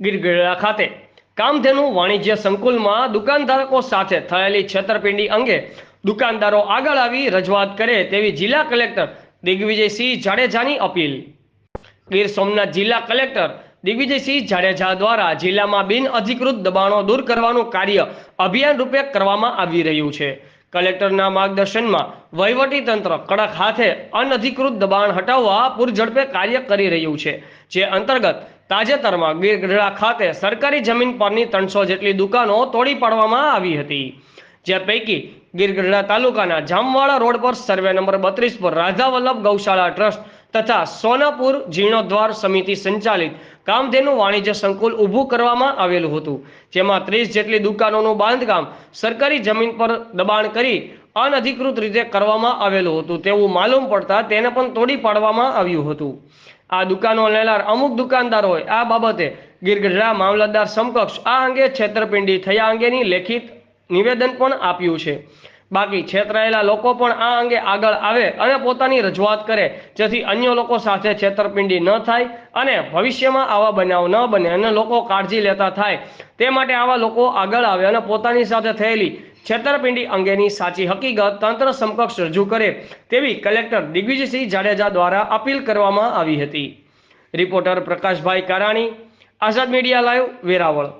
ગીરગઢડા ખાતે. કામધેનુ વાણિજ્ય સંકુલમાં દુકાનધારકો સાથે થયેલી છેતરપિંડી અંગે દુકાનદારો આગળ આવી રજૂઆત કરે તેવી જિલ્લા કલેક્ટર દિગ્વિજયસિંહ જાડેજાની અપીલ. ગીર સોમનાથ જિલ્લા કલેક્ટર દિગ્વિજયસિંહ જાડેજા દ્વારા જિલ્લામાં બિન અધિકૃત દબાણો દૂર કરવાનું કાર્ય અભિયાન રૂપે કરવામાં આવી રહ્યું છે. કલેક્ટરના માર્ગદર્શનમાં વહીવટી તંત્ર કડક હાથે અનધિકૃત દબાણ હટાવવા પૂરઝડપે કાર્ય કરી રહ્યું છે, જે અંતર્ગત તાજેતરમાં ગઢડા ખાતે સરકારી જમીન પરની ત્રણસો જેટલી દુકાનો તોડી પાડવામાં આવી હતી. જે પૈકી ગીરગઢડા તાલુકાના જામવાડા રોડ પર સર્વે નંબર બત્રીસ પર રાધા વલ્લભ ગૌશાળા ટ્રસ્ટ તથા સોનાપુર જીર્ણોદ્વાર સમિતિ સંચાલિત કામધેનુ વાણિજ્ય સંકુલ ઊભું કરવામાં આવેલું હતું. જેમાં ત્રીસ જેટલી દુકાનોનું બાંધકામ સરકારી જમીન પર દબાણ કરી અનધિકૃત રીતે કરવામાં આવેલું હતું. તેવું માલુમ પડતા તેને પણ તોડી પાડવામાં આવ્યું હતું. આ દુકાનો લેનાર અમુક દુકાનદારોએ આ બાબતે ગીરગઢડા મામલતદાર સમકક્ષ આ અંગે છેતરપિંડી થયા અંગેની લેખિત નિવેદન પણ આપ્યું છે. બાકી છેતરાયેલા લોકો પણ આ અંગે આગળ આવે અને પોતાની રજૂઆત કરે, જેથી અન્ય લોકો સાથે છેતરપિંડી ન થાય અને ભવિષ્યમાં આવા બનાવ ન બને અને લોકો કાળજી લેતા થાય. તે માટે આવા લોકો આગળ આવે અને પોતાની સાથે થયેલી છેતરપિંડી અંગેની સાચી હકીકત તંત્ર સમકક્ષ રજૂ કરે તેવી કલેક્ટર દિગ્વિજયસિંહ જાડેજા દ્વારા અપીલ કરવામાં આવી હતી. Reporter Prakashbhai Karani, Azad media live, Veraval.